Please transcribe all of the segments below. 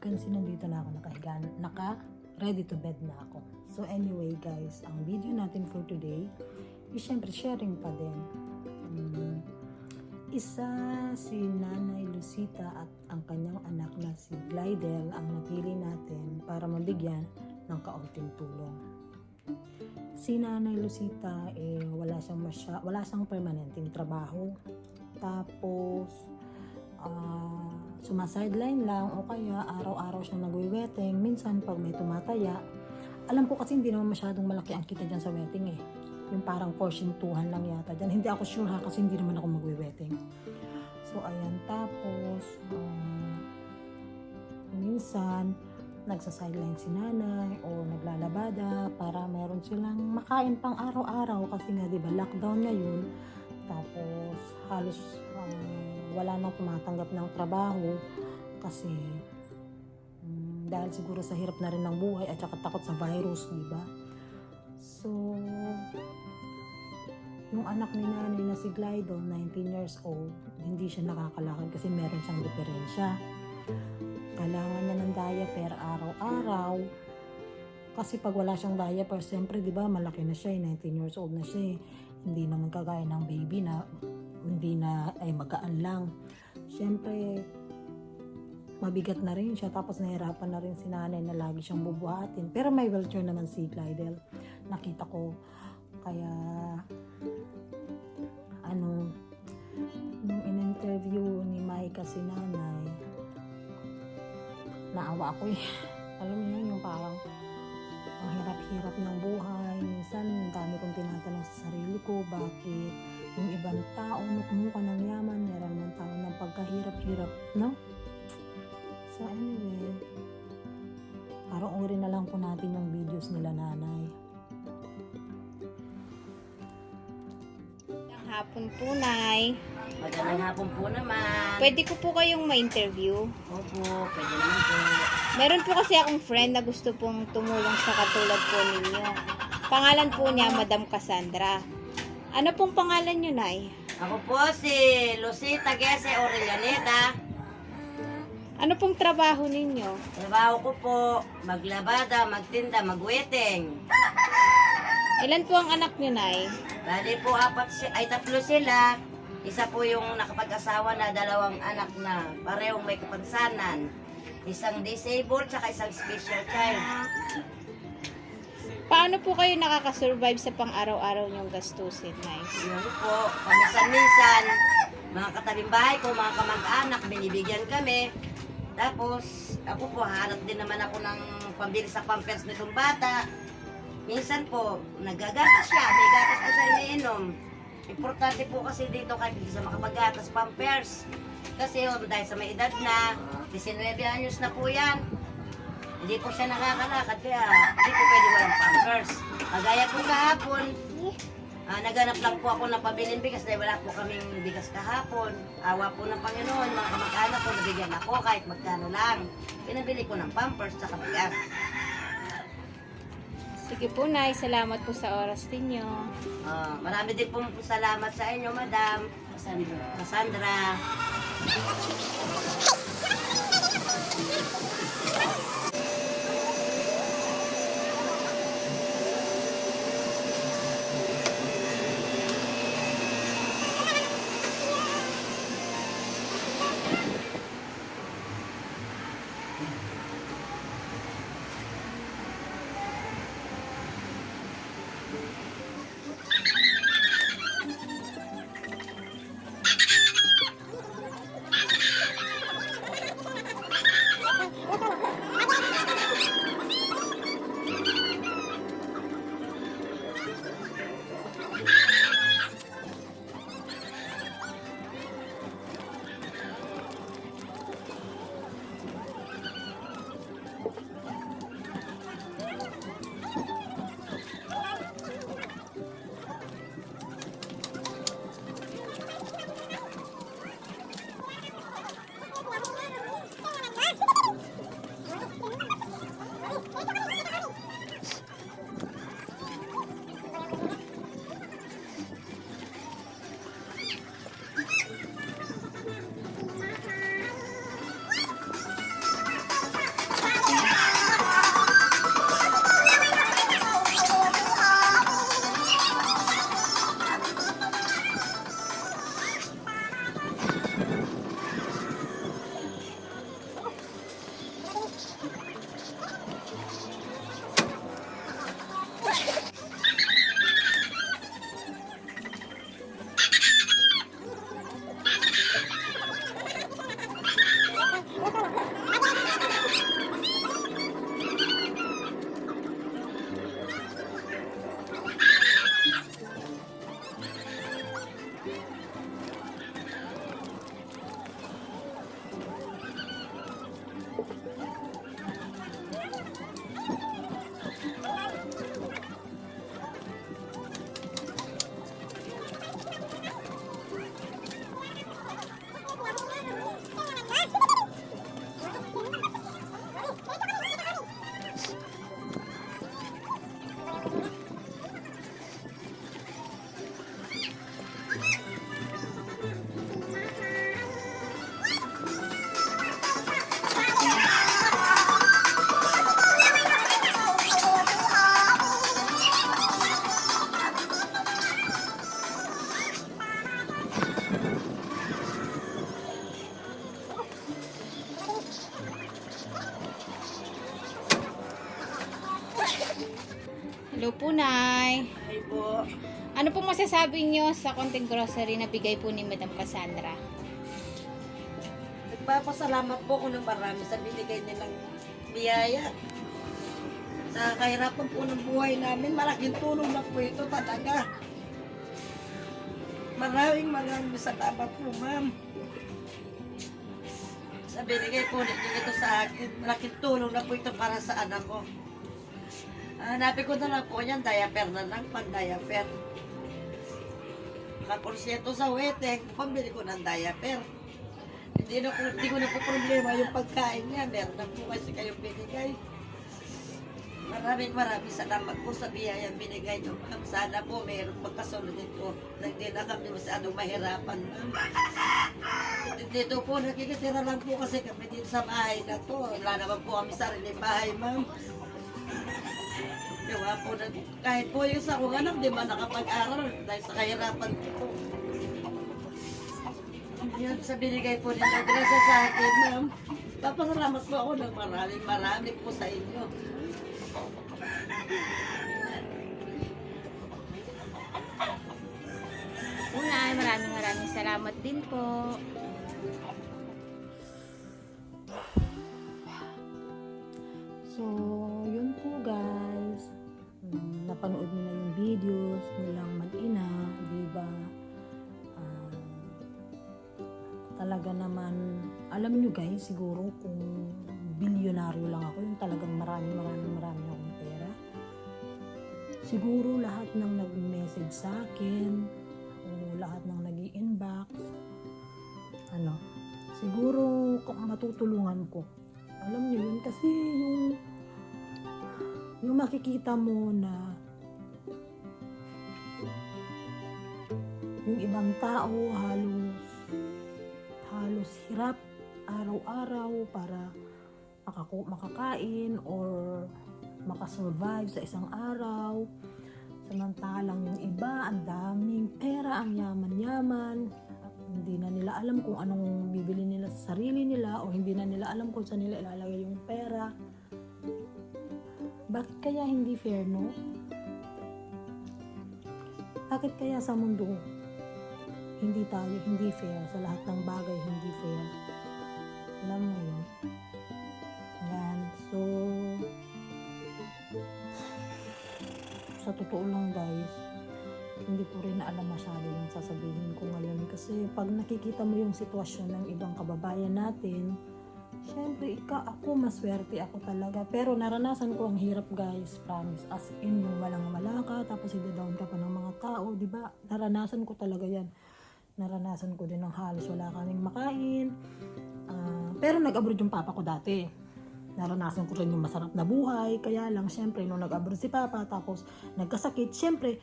can see, nandito na ako nakahiga. Naka ready to bed na ako. So anyway guys, ang video natin for today is syempre sharing pa din. Mm, isa si Nanay Lucita at ang kanyang anak na si Glidel ang napili natin para mabigyan ng kaunting tulong. Si Nanay Lucita eh wala siyang masya, wala siyang permanenteng trabaho. Tapos ah sumasideline lang o kaya araw-araw siyang nagwiweteng. Minsan pag may tumataya, alam ko kasi hindi naman masyadong malaki ang kita dyan sa wedding eh. Yung parang porsyentuhan lang yata dyan. Hindi ako sure ha kasi hindi naman ako magwiweteng. So ayan, tapos um, minsan nagsa-sideline si nanay o naglalabada para meron silang makain pang araw-araw kasi nga 'di ba lockdown ngayon tapos halos um, wala nang tumatanggap ng trabaho kasi mm, dahil siguro sa hirap na rin ng buhay at saka takot sa virus, di ba? So, yung anak ni nanay na si Glido, 19 years old, hindi siya nakakalakad kasi meron siyang diferensya. Kailangan niya ng diaper araw-araw. Kasi pag wala siyang diaper, siyempre, di ba, malaki na siya, eh, 19 years old na siya. eh. Hindi naman kagaya ng baby na hindi na ay magaan lang. Siyempre, mabigat na rin siya. Tapos nahirapan na rin si nanay na lagi siyang bubuhatin. Pero may wheelchair naman si Glidel. Nakita ko. Kaya, ano, nung in-interview ni Maika si nanay, naawa ako eh. Alam mo yun, yung parang ang hirap-hirap ng buhay. Minsan, dami kong tinatanong sa sarili ko, bakit yung ibang tao nukmuka ng yaman, meron ng tao ng pagkahirap-hirap, no? So anyway, parang uri na lang po natin yung videos nila nanay. Ang hapon po, Nay. Magandang hapon po naman. Pwede ko po kayong ma-interview. Opo, pwede naman po. Meron po kasi akong friend na gusto pong tumulong sa katulad po ninyo. Pangalan po niya, Madam Cassandra. Ano pong pangalan niyo, Nay? Ako po si Lucita Gese Orellaneda. Ano pong trabaho ninyo? Trabaho ko po, maglabada, magtinda, magweteng. Ilan po ang anak niyo, Nay? Bali po apat si ay tatlo sila. Isa po yung nakapag-asawa na dalawang anak na parehong may kapansanan. Isang disabled tsaka isang special child. Paano po kayo nakakasurvive sa pang-araw-araw niyong gastusin, Nay? Yun po, paminsan-minsan, mga katabing bahay ko, mga kamag-anak, binibigyan kami. Tapos, ako po, hanap din naman ako ng pambili sa pampers nitong bata. Minsan po, nagagatas siya, may gatas po siya iniinom. Importante po kasi dito kahit hindi siya makapagatas pampers. Kasi oh, dahil sa may edad na, 19 anyos na po yan. Hindi po siya nakakalakad kaya hindi po pwede walang pampers. Kagaya po kahapon, Ah, naganap lang po ako ng pabiling bigas dahil wala po kaming bigas kahapon. Awa po ng Panginoon, mga kamag-anak ko, nabigyan ako kahit magkano lang. Pinabili ko ng pampers sa bigas. Sige po, Nay. Salamat po sa oras ninyo. Ah, marami din po salamat sa inyo, Madam. Cassandra. Hello po, Nay. Ay po. Ano pong masasabi nyo sa konting grocery na bigay po ni Madam Cassandra? Nagpapasalamat po ako ng marami sa binigay nilang biyaya. Sa kahirapan po ng buhay namin, malaking tulong na po ito talaga. Maraming maraming salamat po, ma'am. Sa binigay po ninyo ito sa akin, malaking tulong na po ito para sa anak ko. Hanapin ko na lang po yan, diaper na lang, pang diaper. Kaporsyento sa weteng, pambili ko ng diaper. Hindi na hindi ko na po problema yung pagkain niya. Meron na po kasi kayong binigay. Maraming maraming salamat po sa biyayang binigay niyo. Sana po mayroong magkasunod nito hindi na kami masyadong mahirapan. Dito po, nakikitira lang po kasi kami dito sa bahay na to. Wala naman po kami sarili bahay, ma'am. Gawa po na, kahit po yung sa akong anak, di ba nakapag-aral dahil sa kahirapan ko. Yan sa binigay po ninyo. Gracias sa akin, ma'am. Papasalamat po ako ng maraming maraming po sa inyo. Po, Nay. Maraming maraming salamat din po. Siguro kung bilyonaryo lang ako, yung talagang marami, marami, marami akong pera. Siguro lahat ng nag-message sa akin, o lahat ng nag inbox ano, siguro matutulungan ko. Alam niyo yun kasi yung yung makikita mo na yung ibang tao halos halos hirap araw-araw para makaku makakain or makasurvive sa isang araw samantalang yung iba ang daming pera ang yaman-yaman hindi na nila alam kung anong bibili nila sa sarili nila o hindi na nila alam kung saan nila ilalagay yung pera bakit kaya hindi fair, no? Bakit kaya sa mundo hindi tayo hindi fair sa lahat ng bagay hindi fair? Alam mo yun? Yan. So, sa totoo lang guys, hindi ko rin alam masyado yung sasabihin ko ngayon kasi pag nakikita mo yung sitwasyon ng ibang kababayan natin, Siyempre, ika ako, maswerte ako talaga. Pero naranasan ko ang hirap guys, promise. As in, yung walang wala ka, tapos i-down ka pa ng mga tao, di ba? Naranasan ko talaga yan. Naranasan ko din ng halos wala kaming makain. Ah, pero nag-abroad yung papa ko dati. Naranasan ko rin yung masarap na buhay. Kaya lang, syempre, nung nag-abroad si papa, tapos nagkasakit, syempre,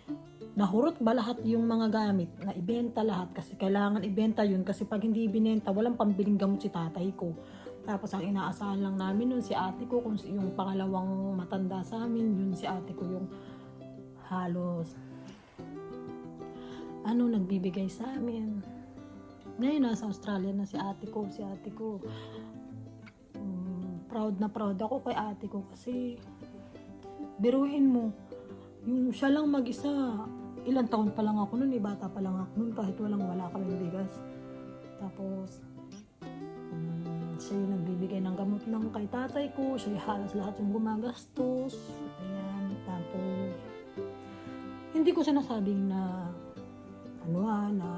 nahurot ba lahat yung mga gamit na ibenta lahat kasi kailangan ibenta yun kasi pag hindi ibinenta walang pambiling gamot si tatay ko tapos ang inaasahan lang namin nun si ate ko, kung yung pangalawang matanda sa amin, yun si ate ko yung halos ano nagbibigay sa amin. Ngayon nasa Australia na si ate ko, si ate ko. mm, proud na proud ako kay ate ko kasi biruin mo, yung siya lang mag-isa, ilang taon pa lang ako nun, eh, bata pa lang ako nun, kahit walang wala kaming bigas. Tapos, Mm, siya yung nagbibigay ng gamot ng kay tatay ko, siya yung halos lahat yung gumagastos. Ayan, tapos, hindi ko sinasabing na, ano ah, na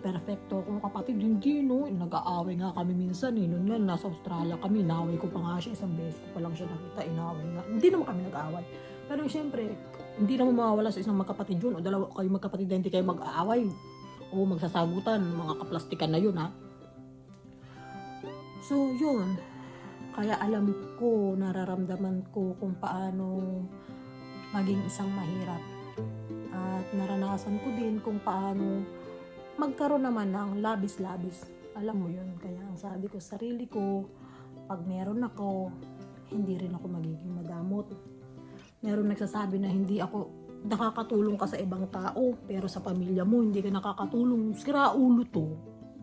perfecto akong kapatid, hindi no, nag-aaway nga kami minsan eh, noon nga, nasa Australia kami, inaway ko pa nga siya, isang beses ko pa lang siya nakita, inaway nga, hindi naman kami nag-aaway. Pero siyempre, hindi naman mawawala sa isang magkapatid yun, o dalawa kayo magkapatid hindi kayo mag-aaway, o magsasagutan, mga kaplastikan na yun ha. So, yun. Kaya alam ko, nararamdaman ko kung paano maging isang mahirap. At naranasan ko din kung paano magkaroon naman ng labis-labis. Alam mo yun. Kaya ang sabi ko sa sarili ko, pag meron ako, hindi rin ako magiging madamot. Meron nagsasabi na hindi ako nakakatulong ka sa ibang tao, pero sa pamilya mo, hindi ka nakakatulong. Sira ulo to.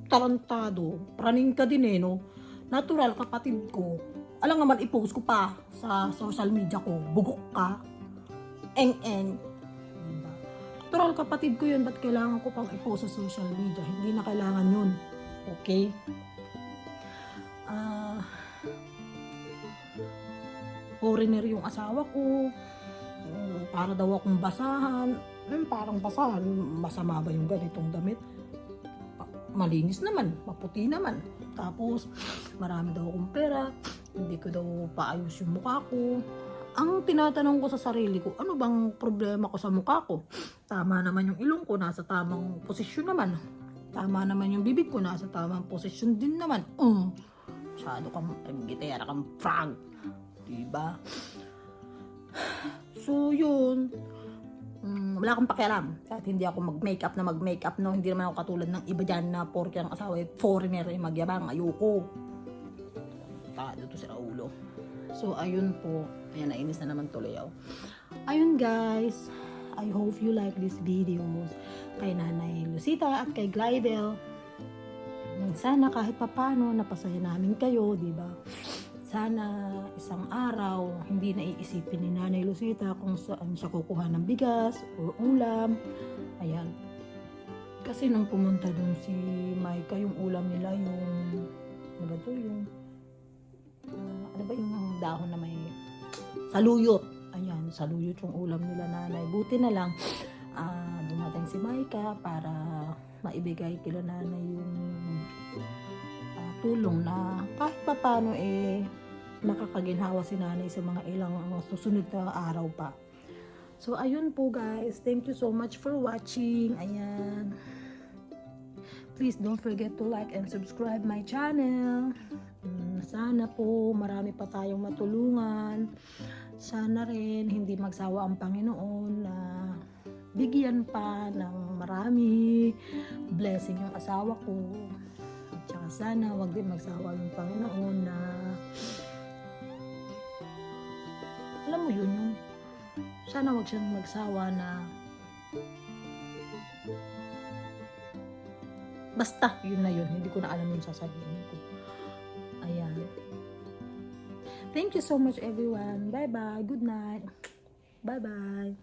Tarantado. Praning ka din eh, no? natural kapatid ko, alam naman i-post ko pa sa social media ko, bugok ka. eng-eng. Natural kapatid ko yun, ba't kailangan ko pang i-post sa social media? Hindi na kailangan yun. Okay? Ah... foreigner yung asawa ko. Para daw akong basahan. Hmm, parang basahan. Masama ba yung ganitong damit? Malinis naman. Maputi naman. Tapos, marami daw akong pera. Hindi ko daw paayos yung mukha ko. Ang tinatanong ko sa sarili ko, ano bang problema ko sa mukha ko? Tama naman yung ilong ko, nasa tamang posisyon naman. Tama naman yung bibig ko, nasa tamang posisyon din naman. Uh, masyado kang gitera kang frog. Diba? So, yun. Mm, wala akong pakialam. Kahit hindi ako mag-makeup na mag-makeup, no? Hindi naman ako katulad ng iba dyan na porke ang asawa ay foreigner ay magyabang. Ayoko. Tado to sa ulo. So, ayun po. Ayan, nainis na naman tuloy ako. Ayun guys. I hope you like this videos kay Nanay Lucita at kay Glidel. Sana kahit papano napasaya namin kayo, di ba? Sana isang araw hindi na iisipin ni Nanay Lucita kung saan siya kukuha ng bigas o ulam. Ayan. Kasi nung pumunta dun si Maika, yung ulam nila, yung ano ba to, yung ah, ano ba yung dahon na may saluyot. Ayan, saluyot yung ulam nila nanay. Buti na lang ah, dumating si Maika para maibigay kila nanay yung ah, tulong na kahit pa paano eh makakaginhawa si nanay sa mga ilang susunod na araw pa. So, ayun po guys. Thank you so much for watching. Ayan. Please don't forget to like and subscribe my channel. Mm, Sana po marami pa tayong matulungan. Sana rin hindi magsawa ang Panginoon na bigyan pa ng marami blessing yung asawa ko. At sana wag din magsawa yung Panginoon na alam mo yun yung sana wag siyang magsawa na basta yun na yun hindi ko na alam yung sasabihin ko thank you so much everyone. Bye bye good night. Bye bye